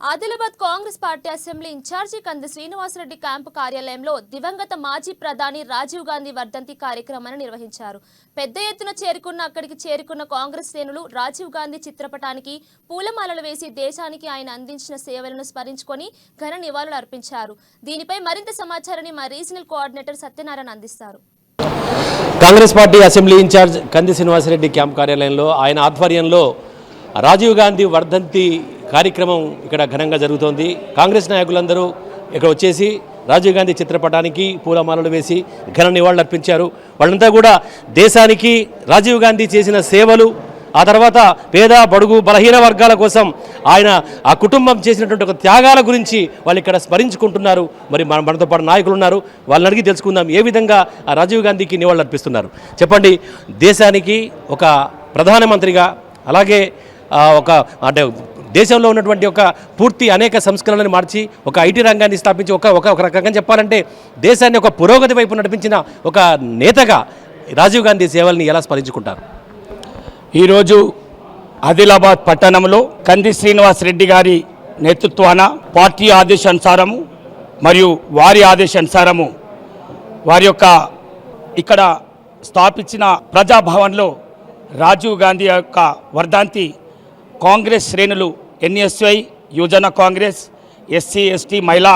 Adilabad Congress party assembly incharge Kandi Srinivas Reddy camp కార్యాలయంలో దివంగత మాజీ ప్రధాని రాజీవ్ గాంధీ వర్ధంతి కార్యక్రమాన్ని నిర్వహించారు. పెద్ద ఎత్తున చేరుకున్న అక్కడికి చేరుకున్న కాంగ్రెస్ శ్రేణులు రాజీవ్ గాంధీ చిత్రపటానికి పూలమాలలు వేసి దేశానికి ఆయన అందించిన సేవలను స్మరించుకొని ఘన నివాళులు అర్పించారు. దీనిపై మరింత సమాచారాన్ని మా రీజనల్ కోఆర్డినేటర్ సత్యనారాయణ అందిస్తారు. కాంగ్రెస్ పార్టీ అసెంబ్లీ ఇన్ఛార్జ్ కంది శ్రీనివాసరెడ్డి క్యాంప్ కార్యాలయంలో ఆయన ఆధ్వర్యంలో రాజీవ్ గాంధీ వర్ధంతి కార్యక్రమం ఇక్కడ ఘనంగా జరుగుతోంది. కాంగ్రెస్ నాయకులందరూ ఇక్కడ వచ్చేసి రాజీవ్ గాంధీ చిత్రపటానికి పూలమాలలు వేసి ఘన నివాళులు అర్పించారు. వాళ్ళంతా కూడా దేశానికి రాజీవ్ గాంధీ చేసిన సేవలు ఆ తర్వాత పేద బడుగు బలహీన వర్గాల కోసం ఆయన ఆ కుటుంబం చేసినటువంటి ఒక త్యాగాల గురించి వాళ్ళు ఇక్కడ స్మరించుకుంటున్నారు. మరి మన మనతో పాటు నాయకులు ఉన్నారు. వాళ్ళని అడిగి తెలుసుకుందాం ఏ విధంగా ఆ రాజీవ్ గాంధీకి నివాళులు అర్పిస్తున్నారు. చెప్పండి దేశానికి ఒక ప్రధానమంత్రిగా అలాగే ఒక అంటే దేశంలో ఉన్నటువంటి ఒక పూర్తి అనేక సంస్కరణలను మార్చి ఒక ఐటీ రంగాన్ని స్థాపించి ఒక ఒక రకంగా చెప్పాలంటే దేశాన్ని ఒక పురోగతి వైపు నడిపించిన ఒక నేతగా రాజీవ్ గాంధీ సేవల్ని ఎలా స్మరించుకుంటారు ఈరోజు ఆదిలాబాద్ పట్టణంలో కంది శ్రీనివాస్ రెడ్డి గారి నేతృత్వాన పార్టీ ఆదేశానుసారము మరియు వారి ఆదేశానుసారము వారి యొక్క ఇక్కడ స్థాపించిన ప్రజాభవన్లో రాజీవ్ గాంధీ యొక్క వర్ధాంతి కాంగ్రెస్ శ్రేణులు ఎన్ఎస్ఐ యువజన కాంగ్రెస్ ఎస్సీ ఎస్టీ మహిళా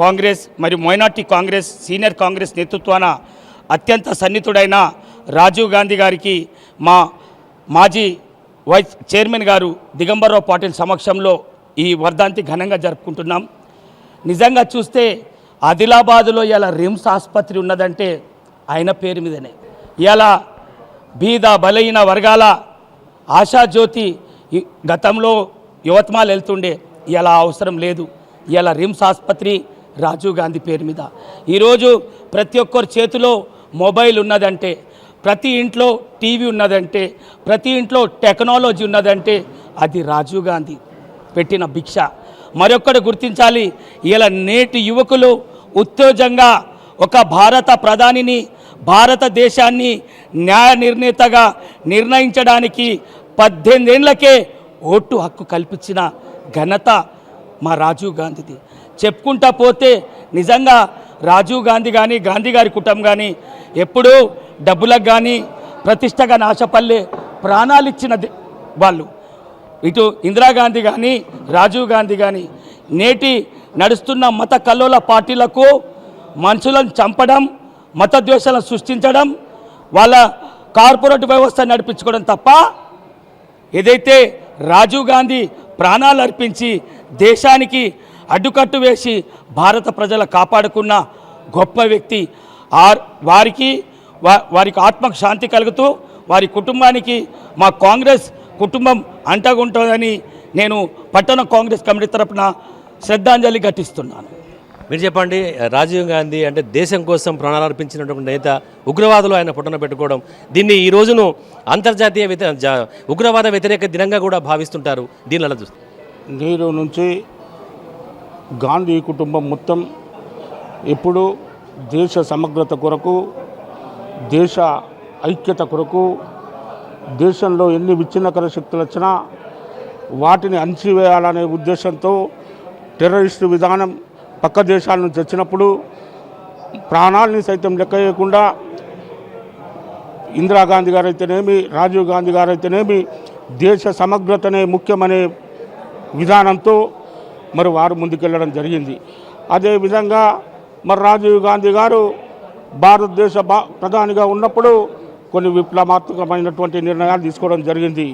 కాంగ్రెస్ మరియు మైనార్టీ కాంగ్రెస్ సీనియర్ కాంగ్రెస్ నేతృత్వాన అత్యంత సన్నిహితుడైన రాజీవ్ గాంధీ గారికి మా మాజీ వైస్ చైర్మన్ గారు దిగంబరరావు పాటిల్ సమక్షంలో ఈ వర్ధాంతి ఘనంగా జరుపుకుంటున్నాం. నిజంగా చూస్తే ఆదిలాబాదులో ఇలా రిమ్స్ ఆసుపత్రి ఉన్నదంటే ఆయన పేరు మీదనే. ఇలా బీద బలహీన వర్గాల ఆశాజ్యోతి గతంలో యువత్మాలు వెళ్తుండే ఇలా అవసరం లేదు. ఇలా రిమ్స్ ఆసుపత్రి రాజీవ్ గాంధీ పేరు మీద. ఈరోజు ప్రతి ఒక్కరి చేతిలో మొబైల్ ఉన్నదంటే ప్రతి ఇంట్లో టీవీ ఉన్నదంటే ప్రతి ఇంట్లో టెక్నాలజీ ఉన్నదంటే అది రాజీవ్ గాంధీ పెట్టిన భిక్ష. మరొక్కటి గుర్తించాలి ఇలా నేటి యువకులు ఉత్తేజంగా ఒక భారత ప్రధానిని భారతదేశాన్ని న్యాయ నిర్ణేతగా నిర్ణయించడానికి పద్దెనిమిదేళ్ళకే ఓటు హక్కు కల్పించిన ఘనత మా రాజీవ్ గాంధీది. చెప్పుకుంటా పోతే నిజంగా రాజీవ్ గాంధీ కానీ గాంధీ గారి కుటుంబం కానీ ఎప్పుడూ డబ్బులకు కానీ ప్రతిష్టగా నాశపల్లె ప్రాణాలు ఇచ్చిన వాళ్ళు. ఇటు ఇందిరాగాంధీ కానీ రాజీవ్ గాంధీ కానీ నేటి నడుస్తున్న మత కల్లోల పార్టీలకు మనుషులను చంపడం మత ద్వేషాలను సృష్టించడం వాళ్ళ కార్పొరేట్ వ్యవస్థ నడిపించుకోవడం తప్ప ఏదైతే రాజీవ్ గాంధీ ప్రాణాలు అర్పించి దేశానికి అడ్డుకట్టు వేసి భారత ప్రజల కాపాడుకున్న గొప్ప వ్యక్తి. ఆర్ వారికి వారికి ఆత్మకు శాంతి కలుగుతూ వారి కుటుంబానికి మా కాంగ్రెస్ కుటుంబం అంటగుంటుందని నేను పట్టణ కాంగ్రెస్ కమిటీ తరపున శ్రద్ధాంజలి ఘటిస్తున్నాను. మీరు చెప్పండి రాజీవ్ గాంధీ అంటే దేశం కోసం ప్రాణాలు అర్పించినటువంటి నేత ఉగ్రవాదులు ఆయన పుట్టన పెట్టుకోవడం దీన్ని ఈ రోజును అంతర్జాతీయ ఉగ్రవాద వ్యతిరేక దినంగా కూడా భావిస్తుంటారు. దీని అలా చూస్తారు? నీరు నుంచి గాంధీ కుటుంబం మొత్తం ఎప్పుడు దేశ సమగ్రత కొరకు దేశ ఐక్యత కొరకు దేశంలో ఎన్ని విచ్ఛిన్నకర శక్తులు వచ్చినా వాటిని అణిచివేయాలనే ఉద్దేశంతో టెర్రరిస్టు విధానం పక్క దేశాల నుంచి వచ్చినప్పుడు ప్రాణాలని సైతం లెక్క చేయకుండా ఇందిరాగాంధీ గారు అయితేనేమి రాజీవ్ గాంధీ గారు అయితేనేమి దేశ సమగ్రతనే ముఖ్యమనే విధానంతో మరి వారు ముందుకెళ్ళడం జరిగింది. అదేవిధంగా మరి రాజీవ్ గాంధీ గారు భారతదేశ ప్రధానిగా ఉన్నప్పుడు కొన్ని విప్లవాత్మకమైనటువంటి నిర్ణయాలు తీసుకోవడం జరిగింది.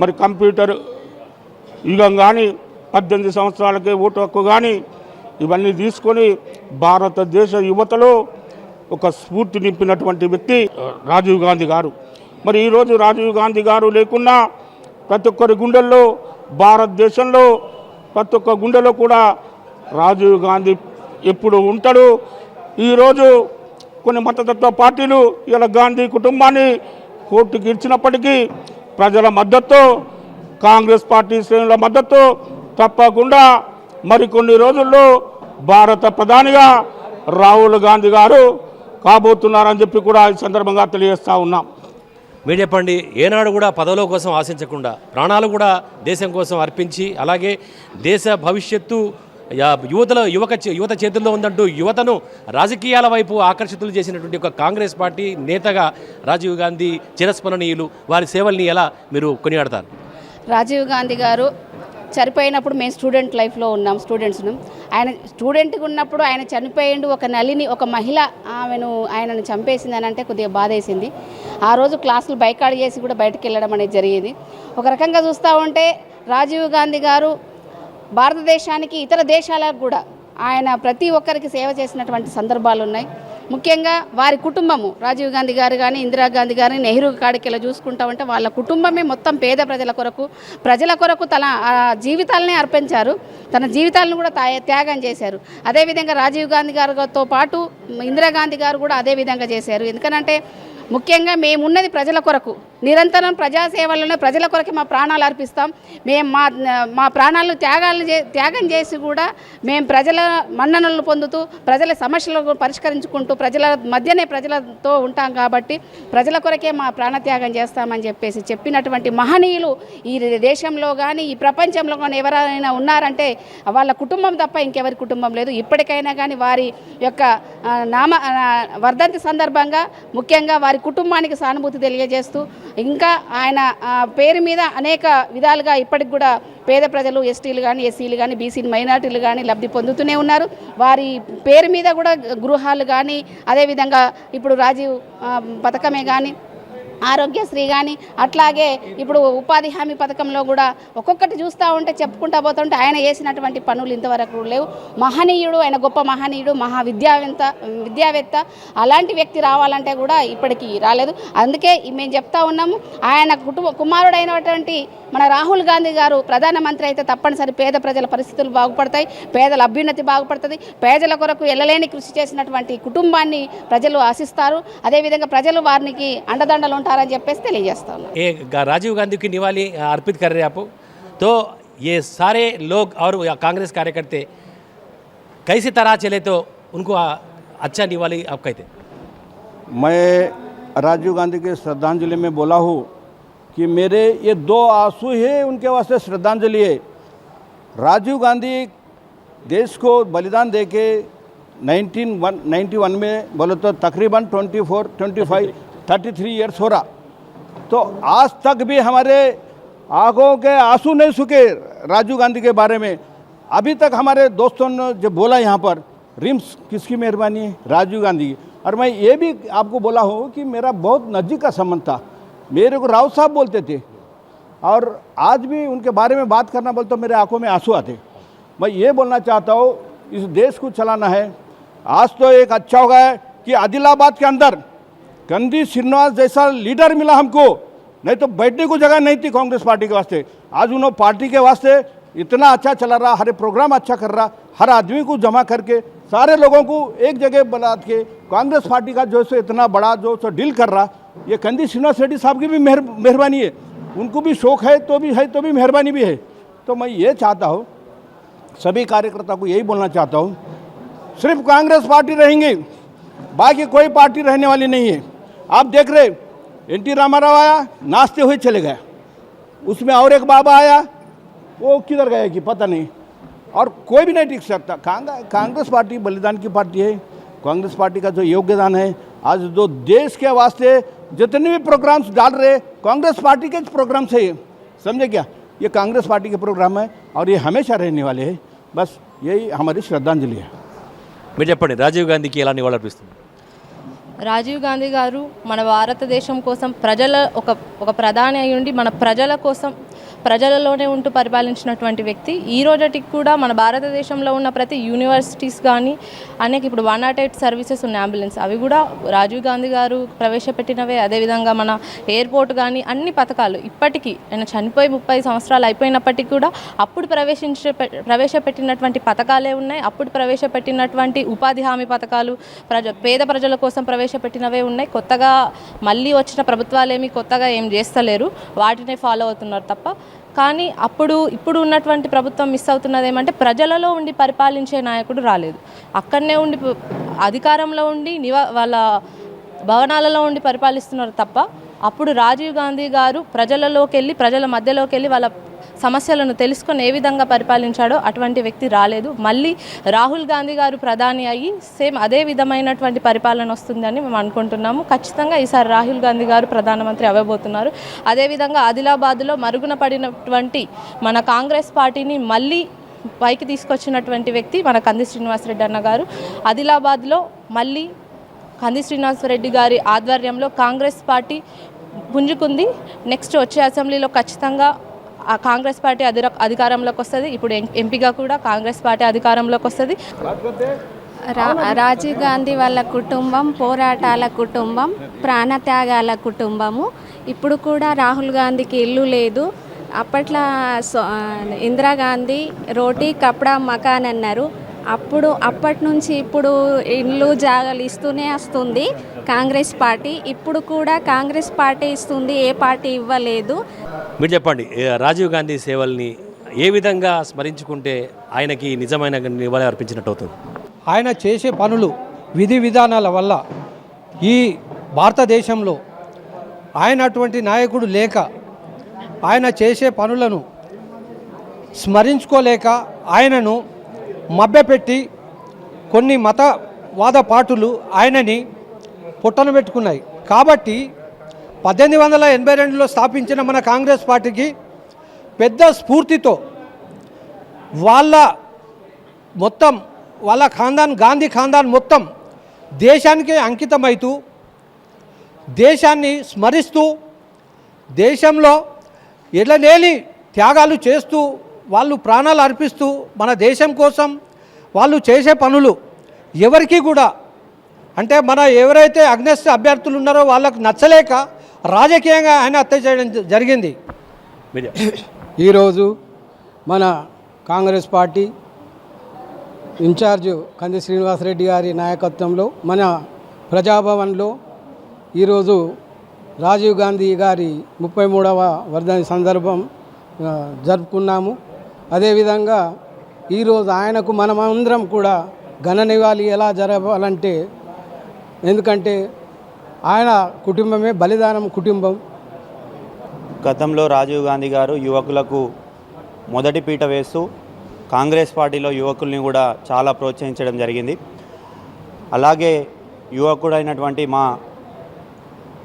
మరి కంప్యూటర్ యుగం కానీ పద్దెనిమిది సంవత్సరాలకే ఓటు హక్కు కానీ ఇవన్నీ తీసుకొని భారతదేశ యువతలో ఒక స్ఫూర్తి నింపినటువంటి వ్యక్తి రాజీవ్ గాంధీ గారు. మరి ఈరోజు రాజీవ్ గాంధీ గారు లేకున్నా ప్రతి ఒక్కరి గుండెల్లో భారతదేశంలో ప్రతి ఒక్క గుండెలో కూడా రాజీవ్ గాంధీ ఎప్పుడు ఉంటాడు. ఈరోజు కొన్ని మతతత్వ పార్టీలు ఇలా గాంధీ కుటుంబాన్ని కోర్టుకి ఇచ్చినప్పటికీ ప్రజల మద్దతు కాంగ్రెస్ పార్టీ శ్రేణుల మద్దతు తప్పకుండా మరికొన్ని రోజుల్లో భారత ప్రధానిగా రాహుల్ గాంధీ గారు కాబోతున్నారని చెప్పి కూడా ఈ సందర్భంగా తెలియజేస్తా ఉన్నాం. మీరు చెప్పండి ఏనాడు కూడా పదవుల కోసం ఆశించకుండా ప్రాణాలు కూడా దేశం కోసం అర్పించి అలాగే దేశ భవిష్యత్తు యువతలో యువక యువత చేతుల్లో ఉందంటూ యువతను రాజకీయాల వైపు ఆకర్షితులు చేసినటువంటి ఒక కాంగ్రెస్ పార్టీ నేతగా రాజీవ్ గాంధీ చిరస్మరణీయులు. వారి సేవల్ని ఎలా మీరు కొనియాడతారు? రాజీవ్ గాంధీ గారు చనిపోయినప్పుడు మేము స్టూడెంట్ లైఫ్లో ఉన్నాం స్టూడెంట్స్ను ఆయన స్టూడెంట్గా ఉన్నప్పుడు ఆయన చనిపోయిండు ఒక నలిని ఒక మహిళ ఆమెను ఆయనను చంపేసింది అని అంటే కొద్దిగా బాధేసింది. ఆ రోజు క్లాసులు బైకాడ్ చేసి కూడా బయటకు వెళ్ళడం అనేది జరిగింది. ఒక రకంగా చూస్తూ ఉంటే రాజీవ్ గాంధీ గారు భారతదేశానికి ఇతర దేశాలకు కూడా ఆయన ప్రతి ఒక్కరికి సేవ చేసినటువంటి సందర్భాలు ఉన్నాయి ముఖ్యంగా వారి కుటుంబము. రాజీవ్ గాంధీ గారు కానీ ఇందిరాగాంధీ గారిని నెహ్రూ కాడికి ఇలా చూసుకుంటా ఉంటే వాళ్ళ కుటుంబమే మొత్తం పేద ప్రజల కొరకు ప్రజల కొరకు తన జీవితాలనే అర్పించారు. తన జీవితాలను కూడా తా- త్యాగం చేశారు. అదేవిధంగా రాజీవ్ గాంధీ గారితో పాటు ఇందిరాగాంధీ గారు కూడా అదే విధంగా చేశారు. ఎందుకనంటే ముఖ్యంగా మేమున్నది ప్రజల కొరకు. నిరంతరం ప్రజాసేవలను ప్రజల కొరకే మా ప్రాణాలు అర్పిస్తాం. మేము మా మా ప్రాణాలు త్యాగాలు చే త్యాగం చేసి కూడా మేము ప్రజల మన్ననలు పొందుతూ ప్రజల సమస్యలను పరిష్కరించుకుంటూ ప్రజల మధ్యనే ప్రజలతో ఉంటాం కాబట్టి ప్రజల కొరకే మా ప్రాణత్యాగం చేస్తామని చెప్పేసి చెప్పినటువంటి మహనీయులు ఈ దేశంలో కానీ ఈ ప్రపంచంలో కానీ ఎవరైనా ఉన్నారంటే వాళ్ళ కుటుంబం తప్ప ఇంకెవరి కుటుంబం లేదు. ఇప్పటికైనా కానీ వారి యొక్క నామ వర్ధంతి సందర్భంగా ముఖ్యంగా వారి కుటుంబానికి సానుభూతి తెలియజేస్తూ ఇంకా ఆయన పేరు మీద అనేక విధాలుగా ఇప్పటికి కూడా పేద ప్రజలు ఎస్టీలు కానీ ఎస్సీలు కానీ బీసీ మైనార్టీలు కానీ లబ్ధి పొందుతూనే ఉన్నారు. వారి పేరు మీద కూడా గృహాలు కానీ అదేవిధంగా ఇప్పుడు రాజీవ్ పథకమే కానీ ఆరోగ్యశ్రీ కానీ అట్లాగే ఇప్పుడు ఉపాధి హామీ పథకంలో కూడా ఒక్కొక్కటి చూస్తూ ఉంటే చెప్పుకుంటా పోతుంటే ఆయన చేసినటువంటి పనులు ఇంతవరకు లేవు. మహనీయుడు ఆయన గొప్ప మహనీయుడు మహా విద్యావేత్త విద్యావేత్త అలాంటి వ్యక్తి రావాలంటే కూడా ఇప్పటికీ రాలేదు. అందుకే మేము చెప్తా ఉన్నాము ఆయన కుటుంబ కుమారుడైనటువంటి మన రాహుల్ గాంధీ గారు ప్రధానమంత్రి అయితే తప్పనిసరి పేద ప్రజల పరిస్థితులు బాగుపడతాయి పేదల అభ్యున్నతి బాగుపడుతుంది పేదల కొరకు ఎల్లలేని కృషి చేసినటువంటి కుటుంబాన్ని ప్రజలు ఆశిస్తారు. అదేవిధంగా ప్రజలు వారికి అండదండలు ఉంటారని చెప్పేసి తెలియజేస్తాను ये गा- राजीव गांधी की निवाली अर्पित कर रहे हैं आप तो ये सारे लोग और या कांग्रेस कार्यकर्ते कैसी तरह चले तो उनको आ, अच्छा निवाली आप कहते मैं राजीव गांधी के श्रद्धांजलि में बोला हूँ कि मेरे ये दो आंसू है उनके वास्ते श्रद्धांजलि है राजीव गांधी देश को बलिदान दे के नाइनटीन वन नाइन्टी वन में बोले तो तकरीबन twenty four twenty five thirty three years हो रहा। तो आज तक भी हमारे आँखों के आँसू नहीं सूखे राजीव गांधी के बारे में। अभी तक हमारे दोस्तों ने जो बोला यहाँ पर, रिम्स किसकी मेहरबानी है? राजीव गांधी की। और मैं ये भी आपको बोला हूँ कि मेरा बहुत नज़दीक का संबंध था। मेरे को राव साहब बोलते थे। और आज भी उनके बारे में बात करना बोलते तो मेरे आँखों में आँसू आते। मैं ये बोलना चाहता हूँ, इस देश को चलाना है। आज तो एक अच्छा होगा है कि आदिलाबाद के अंदर गंदी श्रीनिवास जैसा लीडर मिला हमको। नहीं तो बैठने को जगह नहीं थी कांग्रेस पार्टी के वास्ते। आज उन्होंने पार्टी के वास्ते इतना अच्छा चला रहा, हर प्रोग्राम अच्छा कर रहा, हर आदमी को जमा करके, सारे लोगों को एक जगह बना के, कांग्रेस पार्टी का जो सो इतना बड़ा, जो सो डील कर रहा, ये कंदी श्रीनिवास रेड्डी साहब की भी मेहर, मेहरबानी है। उनको भी शौक है तो भी है तो भी मेहरबानी भी है। तो मैं ये चाहता हूँ, सभी कार्यकर्ता को यही बोलना चाहता हूँ, सिर्फ़ कांग्रेस पार्टी रहेंगी, बाकी कोई पार्टी रहने वाली नहीं है। आप देख रहे एन टी रामाराव आया नाचते हुए चले गया उसमें और एक बाबा आया वो किधर गया कि पता नहीं और कोई भी नहीं टिक सकता कांग्रेस कांग्रेस पार्टी बलिदान की पार्टी है कांग्रेस पार्टी का जो योगदान है आज जो देश के वास्ते जितने भी प्रोग्राम्स डाल रहे कांग्रेस पार्टी के प्रोग्राम्स है ये समझे क्या ये कांग्रेस पार्टी के प्रोग्राम है और ये हमेशा रहने वाले हैं बस यही हमारी श्रद्धांजलि है మీరు చెప్పండి రాజీవ్ గాంధీకి ఎలా నివాళులు అర్పిస్తుంది రాజీవ్ గాంధీ గారు మన భారతదేశం కోసం ప్రజల ఒక ఒక ప్రధాని అయి ఉండి మన ప్రజల కోసం ప్రజలలోనే ఉంటూ పరిపాలించినటువంటి వ్యక్తి. ఈ రోజటికి కూడా మన భారతదేశంలో ఉన్న ప్రతి యూనివర్సిటీస్ కానీ అనేక ఇప్పుడు వన్ నాట్ ఎయిట్ సర్వీసెస్ ఉన్న అంబులెన్స్. అవి కూడా రాజీవ్ గాంధీ గారు ప్రవేశపెట్టినవే. అదేవిధంగా మన ఎయిర్పోర్ట్ కానీ అన్ని పథకాలు ఇప్పటికీ ఆయన చనిపోయి ముప్పై సంవత్సరాలు అయిపోయినప్పటికీ కూడా అప్పుడు ప్రవేశించే ప్రవేశపెట్టినటువంటి పథకాలే ఉన్నాయి. అప్పుడు ప్రవేశపెట్టినటువంటి ఉపాధి హామీ పథకాలు ప్రజ పేద ప్రజల కోసం ప్రవేశపెట్టినవే ఉన్నాయి. కొత్తగా మళ్ళీ వచ్చిన ప్రభుత్వాలేమి కొత్తగా ఏం చేస్తలేరు. వాటినే ఫాలో అవుతున్నారు తప్ప కానీ అప్పుడు ఇప్పుడు ఉన్నటువంటి ప్రభుత్వం మిస్ అవుతున్నది ఏమంటే ప్రజలలో ఉండి పరిపాలించే నాయకుడు రాలేదు. అక్కడనే ఉండి అధికారంలో ఉండి నివా వాళ్ళ భవనాలలో ఉండి పరిపాలిస్తున్నారు తప్ప అప్పుడు రాజీవ్ గాంధీ గారు ప్రజలలోకి వెళ్ళి ప్రజల మధ్యలోకి వెళ్ళి వాళ్ళ సమస్యలను తెలుసుకొని ఏ విధంగా పరిపాలించాడో అటువంటి వ్యక్తి రాలేదు. మళ్ళీ రాహుల్ గాంధీ గారు ప్రధాని అయ్యి సేమ్ అదే విధమైనటువంటి పరిపాలన వస్తుందని మేము అనుకుంటున్నాము. ఖచ్చితంగా ఈసారి రాహుల్ గాంధీ గారు ప్రధానమంత్రి అవ్వబోతున్నారు. అదేవిధంగా ఆదిలాబాద్లో మరుగున పడినటువంటి మన కాంగ్రెస్ పార్టీని మళ్ళీ పైకి తీసుకొచ్చినటువంటి వ్యక్తి మన కంది శ్రీనివాసరెడ్డి అన్న గారు. ఆదిలాబాద్లో మళ్ళీ కంది శ్రీనివాసరెడ్డి గారి ఆధ్వర్యంలో కాంగ్రెస్ పార్టీ పుంజుకుంది. నెక్స్ట్ వచ్చే అసెంబ్లీలో ఖచ్చితంగా కాంగ్రెస్ పార్టీ అధిర అధికారంలోకి వస్తుంది. ఇప్పుడు ఎం- ఎంపీగా కూడా కాంగ్రెస్ పార్టీ అధికారంలోకి వస్తుంది. రా రాజీవ్ గాంధీ వాళ్ళ కుటుంబం పోరాటాల కుటుంబం ప్రాణత్యాగాల కుటుంబము. ఇప్పుడు కూడా రాహుల్ గాంధీకి ఇల్లు లేదు. అప్పట్లో సో- ఇందిరాగాంధీ రోటీ కప్డా మకాన్ అన్నారు. అప్పుడు అప్పటి నుంచి ఇప్పుడు ఇల్లు జాగాలు ఇస్తూనే వస్తుంది కాంగ్రెస్ పార్టీ. ఇప్పుడు కూడా కాంగ్రెస్ పార్టీ ఇస్తుంది ఏ పార్టీ ఇవ్వలేదు. మీరు చెప్పండి రాజీవ్ గాంధీ సేవల్ని ఏ విధంగా స్మరించుకుంటే ఆయనకి నిజమైన నివాళి అర్పించినట్టు అవుతుంది? ఆయన చేసే పనులు విధి విధానాల వల్ల ఈ భారతదేశంలో ఆయన అటువంటి నాయకుడు లేక ఆయన చేసే పనులను స్మరించుకోలేక ఆయనను మభ్యపెట్టి కొన్ని మతవాద పాటులు ఆయనని పుట్టన పెట్టుకున్నాయి. కాబట్టి పద్దెనిమిది వందల ఎనభై రెండులో స్థాపించిన మన కాంగ్రెస్ పార్టీకి పెద్ద స్ఫూర్తితో వాళ్ళ మొత్తం వాళ్ళ ఖాందాన్ గాంధీ ఖాందాన్ మొత్తం దేశానికి అంకితమవుతూ దేశాన్ని స్మరిస్తూ దేశంలో ఎడలేని త్యాగాలు చేస్తూ వాళ్ళు ప్రాణాలు అర్పిస్తూ మన దేశం కోసం వాళ్ళు చేసే పనులు ఎవరికి కూడా అంటే మన ఎవరైతే అగ్నెస్ట్ అభ్యర్థులు ఉన్నారో వాళ్ళకు నచ్చలేక రాజకీయంగా ఆయన హత్య చేయడం జరిగింది. ఈరోజు మన కాంగ్రెస్ పార్టీ ఇన్ఛార్జ్ కంది శ్రీనివాసరెడ్డి గారి నాయకత్వంలో మన ప్రజాభవన్లో ఈరోజు రాజీవ్ గాంధీ గారి ముప్పై మూడవ వర్ధని సందర్భం జరుపుకున్నాము అదేవిధంగా ఈరోజు ఆయనకు మనమందరం కూడా ఘన నివాళి ఎలా జరపాలంటే ఎందుకంటే ఆయన కుటుంబమే బలిదానం కుటుంబం. గతంలో రాజీవ్ గాంధీ గారు యువకులకు మొదటి పీట వేస్తూ కాంగ్రెస్ పార్టీలో యువకుల్ని కూడా చాలా ప్రోత్సహించడం జరిగింది. అలాగే యువకుడైనటువంటి మా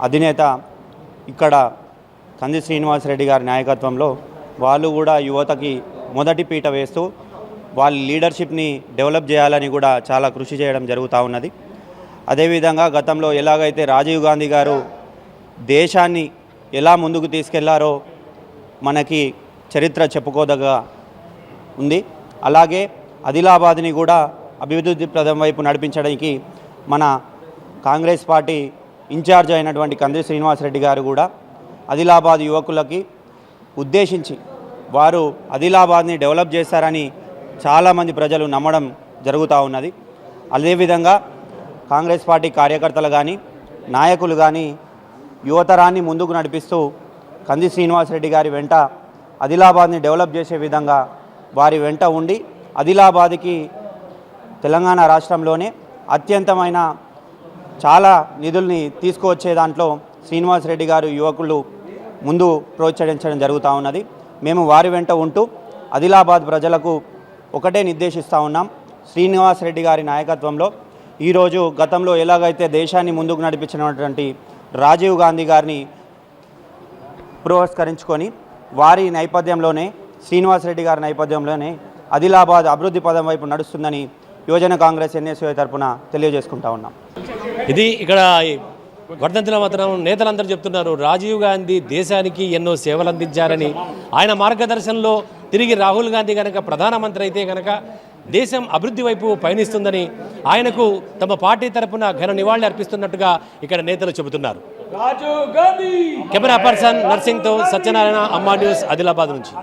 అధినేత ఇక్కడ కంది శ్రీనివాసరెడ్డి గారి నాయకత్వంలో వాళ్ళు కూడా యువతకి మొదటి పీట వేస్తూ వాళ్ళ లీడర్షిప్ని డెవలప్ చేయాలని కూడా చాలా కృషి చేయడం జరుగుతూ ఉన్నది. అదేవిధంగా గతంలో ఎలాగైతే రాజీవ్ గాంధీ గారు దేశాన్ని ఎలా ముందుకు తీసుకెళ్ళారో మనకి చరిత్ర చెప్పుకోదగ్గ ఉంది. అలాగే ఆదిలాబాద్ని కూడా అభివృద్ధి ప్రదం వైపు నడిపించడానికి మన కాంగ్రెస్ పార్టీ ఇన్ఛార్జ్ అయినటువంటి కంది శ్రీనివాసరెడ్డి గారు కూడా ఆదిలాబాద్ యువకులకి ఉద్దేశించి వారు ఆదిలాబాద్ని డెవలప్ చేశారని చాలామంది ప్రజలు నమ్మడం జరుగుతూ ఉన్నది. అదేవిధంగా కాంగ్రెస్ పార్టీ కార్యకర్తలు కానీ నాయకులు కానీ యువతరాన్ని ముందుకు నడిపిస్తూ కంది శ్రీనివాసరెడ్డి గారి వెంట ఆదిలాబాద్ని డెవలప్ చేసే విధంగా వారి వెంట ఉండి ఆదిలాబాద్కి తెలంగాణ రాష్ట్రంలోనే అత్యంతమైన చాలా నిధుల్ని తీసుకువచ్చే దాంట్లో శ్రీనివాసరెడ్డి గారు యువకులు ముందు ప్రోత్సహించడం జరుగుతూ ఉన్నది. మేము వారి వెంట ఉంటూ ఆదిలాబాద్ ప్రజలకు ఒకటే నిర్దేశిస్తూ ఉన్నాం. శ్రీనివాస్ రెడ్డి గారి నాయకత్వంలో ఈరోజు గతంలో ఎలాగైతే దేశాన్ని ముందుకు నడిపించినటువంటి రాజీవ్ గాంధీ గారిని పురస్కరించుకొని వారి నేపథ్యంలోనే శ్రీనివాసరెడ్డి గారి నేపథ్యంలోనే ఆదిలాబాద్ అభివృద్ధి పదం వైపు నడుస్తుందని యువజన కాంగ్రెస్ ఎన్ఎస్యూ తరపున తెలియజేసుకుంటా ఉన్నాం. ఇది ఇక్కడ వర్ధంతిలో మాత్రం నేతలందరూ చెప్తున్నారు. రాజీవ్ గాంధీ దేశానికి ఎన్నో సేవలు అందించారని ఆయన మార్గదర్శనంలో తిరిగి రాహుల్ గాంధీ కనుక ప్రధానమంత్రి అయితే కనుక దేశం అభివృద్ధి వైపు పయనిస్తుందని ఆయనకు తమ పార్టీ తరపున ఘన నివాళి అర్పిస్తున్నట్టుగా ఇక్కడ నేతలు చెబుతున్నారు. కెమెరా పర్సన్ నర్సింగ్తో సత్యనారాయణ అమ్మా న్యూస్ ఆదిలాబాద్ నుంచి.